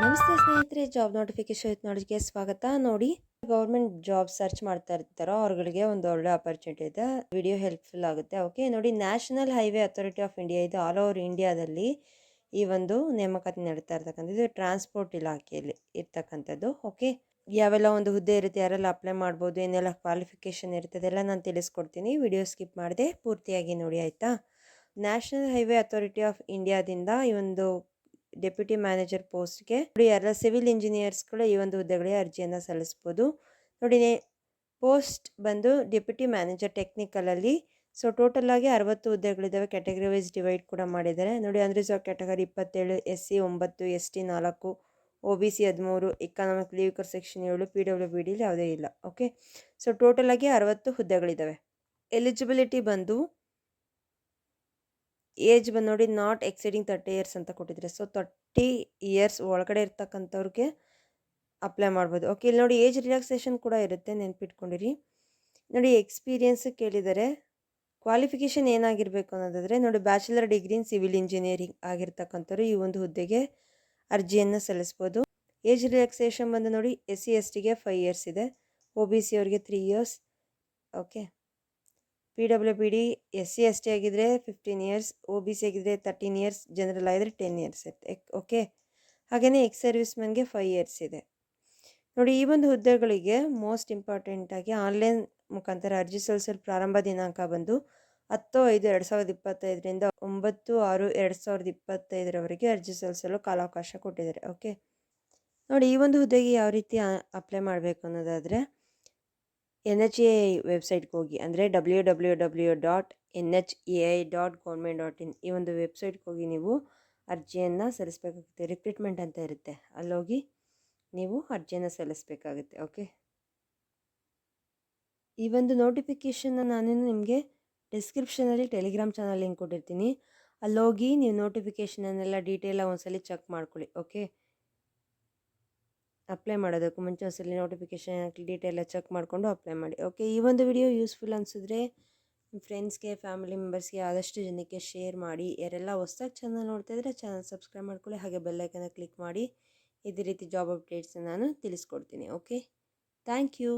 ನಮಸ್ತೆ ಸ್ನೇಹಿತರೆ job notification ನೋಡಿಗೆ ಸ್ವಾಗತ. ನೋಡಿ ಗೌರ್ಮೆಂಟ್ ಜಾಬ್ ಸರ್ಚ್ ಮಾಡ್ತಾ ಇರ್ತಾರೋ ಅವ್ರಗಳಿಗೆ ಒಂದು ಒಳ್ಳೆ ಅಪರ್ಚುನಿಟಿ ಇದೆ. ವಿಡಿಯೋ ಹೆಲ್ಪ್ಫುಲ್ ಆಗುತ್ತೆ. ಓಕೆ ನೋಡಿ national highway authority of India ಇದು ಆಲ್ ಓವರ್ ಇಂಡಿಯಾದಲ್ಲಿ ಈ ಒಂದು ನೇಮಕಾತಿ ನಡೀತಾ ಇರ್ತಕ್ಕಂಥದ್ದು. ಟ್ರಾನ್ಸ್ಪೋರ್ಟ್ ಇಲಾಖೆಯಲ್ಲಿ ಇರ್ತಕ್ಕಂಥದ್ದು. ಓಕೆ ಯಾವೆಲ್ಲ ಒಂದು ಹುದ್ದೆ ಇರುತ್ತೆ, ಯಾರೆಲ್ಲ ಅಪ್ಲೈ ಮಾಡ್ಬೋದು, ಏನೆಲ್ಲ ಕ್ವಾಲಿಫಿಕೇಷನ್ ಇರ್ತದೆ ಎಲ್ಲ ನಾನು ತಿಳಿಸ್ಕೊಡ್ತೀನಿ. ವಿಡಿಯೋ ಸ್ಕಿಪ್ ಮಾಡಿದೆ ಪೂರ್ತಿಯಾಗಿ ನೋಡಿ, ಆಯಿತಾ? ನ್ಯಾಷನಲ್ ಹೈವೇ ಅಥಾರಿಟಿ ಆಫ್ ಇಂಡಿಯಾದಿಂದ ಈ ಒಂದು ಡೆಪ್ಯೂಟಿ ಮ್ಯಾನೇಜರ್ ಪೋಸ್ಟ್ಗೆ ನೋಡಿ ಎಲ್ಲ ಸಿವಿಲ್ ಇಂಜಿನಿಯರ್ಸ್ಗಳು ಈ ಒಂದು ಹುದ್ದೆಗಳಿಗೆ ಅರ್ಜಿಯನ್ನು ಸಲ್ಲಿಸ್ಬೋದು. ನೋಡಿ ಪೋಸ್ಟ್ ಬಂದು ಡೆಪ್ಯೂಟಿ ಮ್ಯಾನೇಜರ್ ಟೆಕ್ನಿಕಲಲ್ಲಿ ಸೊ, ಟೋಟಲ್ ಆಗಿ ಅರವತ್ತು ಹುದ್ದೆಗಳಿದ್ದಾವೆ ಕ್ಯಾಟಗರಿ ವೈಸ್ ಡಿವೈಡ್ ಕೂಡ ಮಾಡಿದ್ದಾರೆ. ನೋಡಿ ಅನ್ರಿಸರ್ವ್ ಕ್ಯಾಟಗರಿ ಇಪ್ಪತ್ತೇಳು ಎಸ್ ಸಿ ಒಂಬತ್ತು ಎಸ್ ಟಿ ನಾಲ್ಕು, ಒ ಬಿ ಸಿ ಹದಿಮೂರು, ಎಕನಾಮಿಕ್ ಲೀವಿಕರ್ ಸೆಕ್ಷನ್ ಏಳು, ಪಿ ಡಬ್ಲ್ಯೂ ಬಿ ಡಿಲಿ ಯಾವುದೇ ಇಲ್ಲ. ಓಕೆ? ಸೊ, ಟೋಟಲ್ ಆಗಿ ಅರವತ್ತು ಹುದ್ದೆಗಳಿದ್ದಾವೆ ಎಲಿಜಿಬಿಲಿಟಿ ಬಂದು ಏಜ್ ಬಂದು ನೋಡಿ ನಾಟ್ ಎಕ್ಸೀಡಿಂಗ್ ತರ್ಟಿ ಇಯರ್ಸ್ ಅಂತ ಕೊಟ್ಟಿದ್ದಾರೆ ಸೊ, ತರ್ಟಿ ಇಯರ್ಸ್ ಒಳಗಡೆ ಇರ್ತಕ್ಕಂಥವ್ರಿಗೆ ಅಪ್ಲೈ ಮಾಡ್ಬೋದು. ಓಕೆ, ಇಲ್ಲಿ ನೋಡಿ ಏಜ್ ರಿಲ್ಯಾಕ್ಸೇಷನ್ ಕೂಡ ಇರುತ್ತೆ, ನೆನ್ಪಿಟ್ಕೊಂಡಿರಿ. ನೋಡಿ ಎಕ್ಸ್ಪೀರಿಯನ್ಸ್ ಕೇಳಿದ್ದಾರೆ ಕ್ವಾಲಿಫಿಕೇಷನ್ ಏನಾಗಿರಬೇಕು ಅನ್ನೋದಾದರೆ, ನೋಡಿ bachelor degree in civil engineering ಆಗಿರ್ತಕ್ಕಂಥವ್ರು ಈ ಒಂದು ಹುದ್ದೆಗೆ ಅರ್ಜಿಯನ್ನು ಸಲ್ಲಿಸ್ಬೋದು. ಏಜ್ ರಿಲ್ಯಾಕ್ಸೇಷನ್ ಬಂದು ನೋಡಿ ಎಸ್ ಸಿ ಎಸ್ ಟಿಗೆ ಫೈವ್ ಇಯರ್ಸ್ ಇದೆ. ಒ ಬಿ ಸಿ ಅವ್ರಿಗೆ three years okay. P W P D S C S T ಆಗಿದ್ದರೆ fifteen years O B C ಆಗಿದ್ದರೆ ತರ್ಟೀನ್ ಇಯರ್ಸ್ ಜನರಲ್ ಆಗಿದ್ರೆ ಟೆನ್ ಇಯರ್ಸ್ ಇರುತ್ತೆ. Okay ಹಾಗೆಯೇ ಎಕ್ಸ್ ಸರ್ವಿಸ್ ಮ್ಯಾನ್ಗೆ five years ಇದೆ. ನೋಡಿ, ಈ ಒಂದು ಹುದ್ದೆಗಳಿಗೆ ಮೋಸ್ಟ್ ಇಂಪಾರ್ಟೆಂಟಾಗಿ ಆನ್ಲೈನ್ ಮುಖಾಂತರ ಅರ್ಜಿ ಸಲ್ಲಿಸಲು ಪ್ರಾರಂಭ ದಿನಾಂಕ ಬಂದು ಹತ್ತು ಐದು ಎರಡು ಸಾವಿರದ ಇಪ್ಪತ್ತೈದರಿಂದ ಒಂಬತ್ತು, ಆರು, ಎರಡು ಸಾವಿರದ ಇಪ್ಪತ್ತೈದರವರೆಗೆ ಅರ್ಜಿ ಸಲ್ಲಿಸಲು ಕಾಲಾವಕಾಶ ಕೊಟ್ಟಿದ್ದಾರೆ. ಓಕೆ ನೋಡಿ, ಈ ಒಂದು ಹುದ್ದೆಗೆ ಯಾವ ರೀತಿ ಅಪ್ಲೈ ಮಾಡಬೇಕು ಅನ್ನೋದಾದರೆ ಎನ್ ಎಚ್ ಎ ಐ ವೆಬ್ಸೈಟ್ಗೆ ಹೋಗಿ, ಅಂದರೆ W W W dot N H A I dot government dot in ಈ ಒಂದು ವೆಬ್ಸೈಟ್ಗೆ ಹೋಗಿ ನೀವು ಅರ್ಜಿಯನ್ನು ಸಲ್ಲಿಸಬೇಕಾಗುತ್ತೆ. ರಿಕ್ರೂಟ್ಮೆಂಟ್ ಅಂತ ಇರುತ್ತೆ. ಅಲ್ಲೋಗಿ ನೀವು ಅರ್ಜಿಯನ್ನು ಸಲ್ಲಿಸಬೇಕಾಗುತ್ತೆ, ಓಕೆ? ಈ ಒಂದು ನೋಟಿಫಿಕೇಷನ್ನ ನಾನೇನು ನಿಮಗೆ ಡಿಸ್ಕ್ರಿಪ್ಷನಲ್ಲಿ ಟೆಲಿಗ್ರಾಮ್ ಚಾನಲ್ ಲಿಂಕ್ ಕೊಟ್ಟಿರ್ತೀನಿ. ಅಲ್ಲೋಗಿ ನೀವು ನೋಟಿಫಿಕೇಷನನ್ನೆಲ್ಲ ಡೀಟೇಲಾಗಿ ಒಂದ್ಸಲಿ ಚೆಕ್ ಮಾಡ್ಕೊಳ್ಳಿ, ಓಕೆ? ಅಪ್ಲೈ ಮಾಡೋದಕ್ಕೂ ಮುಂಚೆ ಒಂದ್ಸಲಿ ನೋಟಿಫಿಕೇಷನ್ ಡೀಟೇಲ್ ಚೆಕ್ ಮಾಡಿಕೊಂಡು ಅಪ್ಲೈ ಮಾಡಿ. ಓಕೆ ಈ ಒಂದು ವಿಡಿಯೋ ಯೂಸ್ಫುಲ್ ಅನಿಸಿದ್ರೆ ಫ್ರೆಂಡ್ಸ್ಗೆ ಫ್ಯಾಮಿಲಿ ಮೆಂಬರ್ಸ್ಗೆ ಆದಷ್ಟು ಜನಕ್ಕೆ ಶೇರ್ ಮಾಡಿ. ಯಾರೆಲ್ಲ ಹೊಸ್ದಾಗಿ ಚಾನಲ್ ನೋಡ್ತಾ ಇದ್ದರೆ ಚಾನಲ್ ಸಬ್ಸ್ಕ್ರೈಬ್ ಮಾಡ್ಕೊಳ್ಳಿ. ಹಾಗೆ ಬೆಲ್ಲೈಕನ್ನ ಕ್ಲಿಕ್ ಮಾಡಿ. ಇದೇ ರೀತಿ ಜಾಬ್ ಅಪ್ಡೇಟ್ಸ್ನ ನಾನು ತಿಳಿಸ್ಕೊಡ್ತೀನಿ. Okay thank you